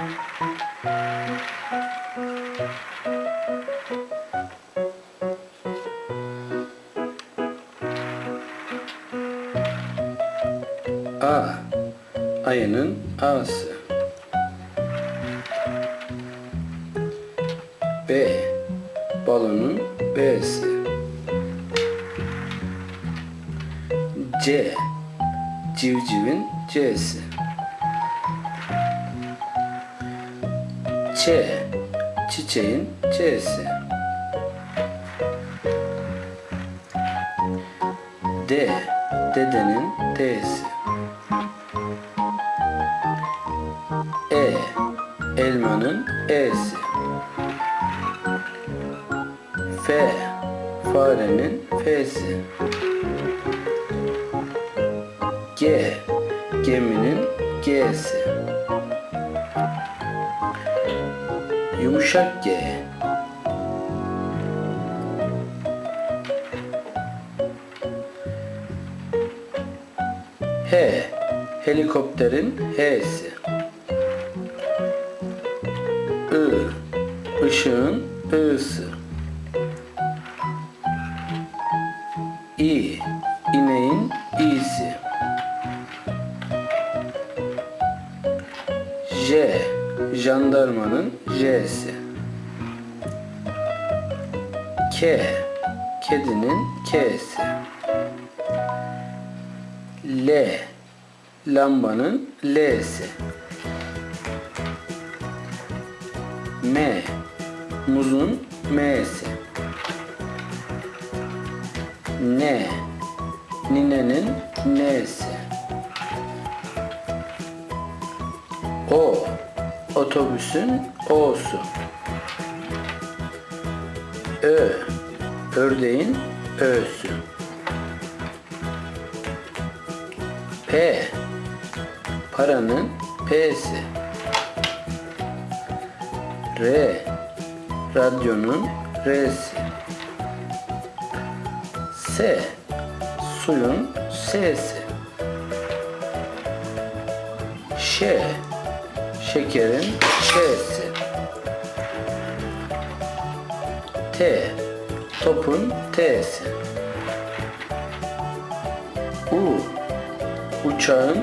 A. Ayının A'sı. B. Balonun B'si. C. Civcivin C'si. Ç. Çiçeğin Ç'si. D. Dedenin D'si. E. Elmanın E'si. F. Farenin F'si. G. Geminin G'si. Yumuşak G. H. Helikopterin H'si. I. Işığın I'sı. İ. İneğin İ'si. J. Jandarmanın J'si. K. Kedinin K'si. L. Lambanın L'si. M. Muzun M'si. N. Ninenin N'si. Otobüsün O'su. Ö. Ördeğin Ö'sü. P. Paranın P'si. R. Radyonun R'si. S. Suyun S'si. Ş. Şekerin Ş'si. T. Topun T'si. U. Uçağın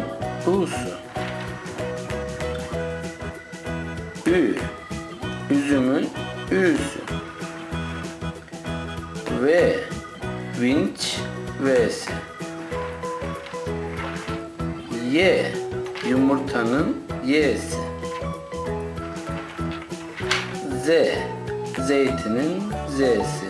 U'su. Ü. Üzümün Ü'sü. V. Vinç V'si. Y. Yumurtanın Y'si. Z. Zeytinin Z'si.